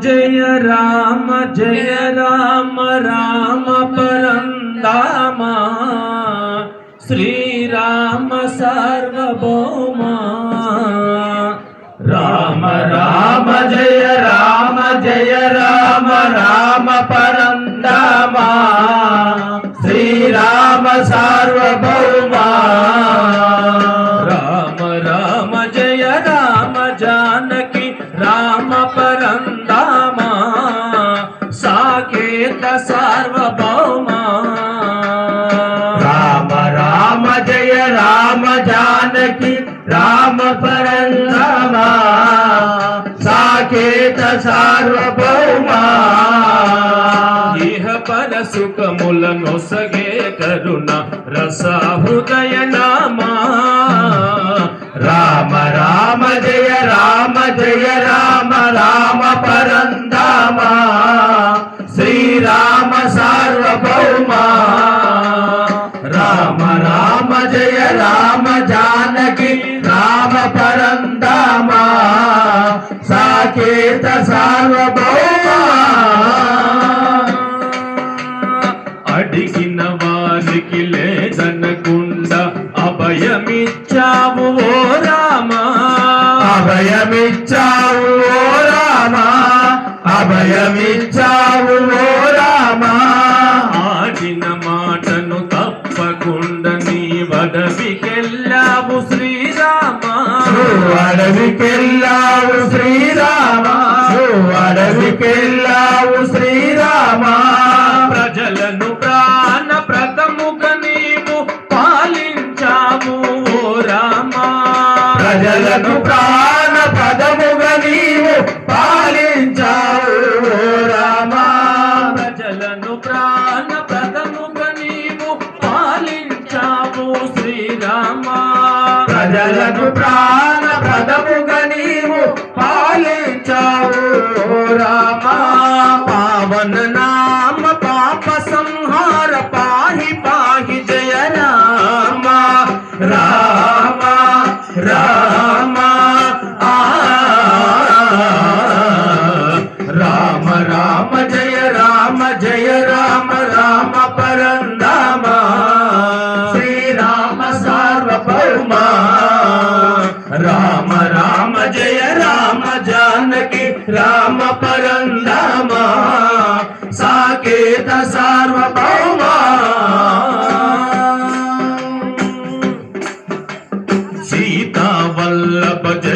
జయ రామ జయ రామ రామ పరందామా శ్రీరామ సార్వభౌమా రామ రామ జయ రామ జయ రామ రామ పరందామా శ్రీరామ సార్వభౌమా రామ రామ జయ రామ జానకి రామ పరందామా సాకేత సార్వభౌమా. రామ రామ జయ రామ జానకి రామ పరందామా సాకేత సార్వభౌమా. ఇహ పర సుఖములను సగే కరుణ రస హృదయ నామా. రామ రామ జయ రామ జయ రామ. సాకేత సార్వభౌమా. అడిగిన వారికి లేదనకుండా అభయమిచ్చావు ఓ రామా. అభయమిచ్చావు ఓ రామా. అభయమిచ్చావు ఓ రామా. ఆడిన మాటను తప్పకుండా నీ వడవికెళ్ళావు శ్రీరామా. అడవికెళ్ళావు శ్రీరామా. అడవికెళ్ళావు శ్రీరామా. ప్రజలను ప్రాణ ప్రథముగా నీవు పాలించావు ఓ రామా. ప్రజలను ప్రాణ పదముగా నీవు పాలించావు ఓ రామా. ప్రజలను ప్రాణ ప్రథముగా నీవు పాలించావు శ్రీరామా. ప్రజలను ప్రాణ పదముగా నీవు పాలించావు రామా పావన నా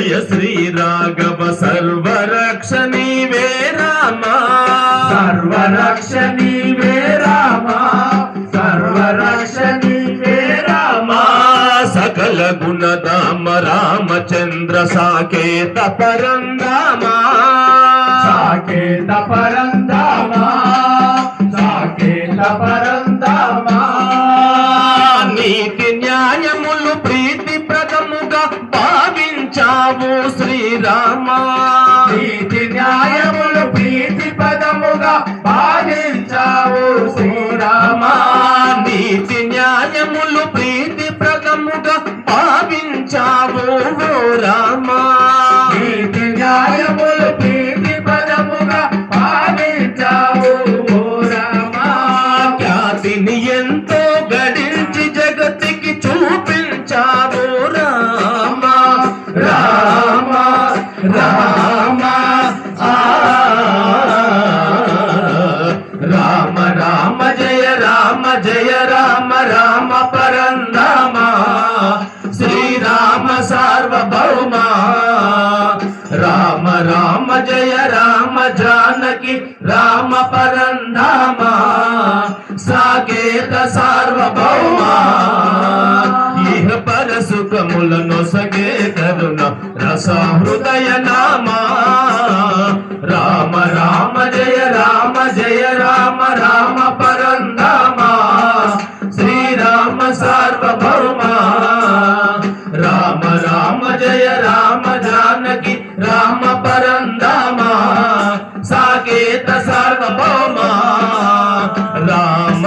జయ శ్రీ రాఘవ సర్వరక్ష నీవే రామ. సర్వరక్ష నీవే రామ. సర్వరక్ష నీవే రామ. సకల గుణధామ రామచంద్ర సాకేత పరందామ సాకేత పరందామ భావించావు శ్రీరామ. నీతి న్యాయములు ప్రీతి పదముగా భావించావు శ్రీరామ. నీతి న్యాయములు ప్రీతి ప్రదముగా భావించావు రామ. జయ రామ రామ పరందామ శ్రీరామ సార్వభౌమ రామ రామ జయ రామ జానకి రామ పరంధామ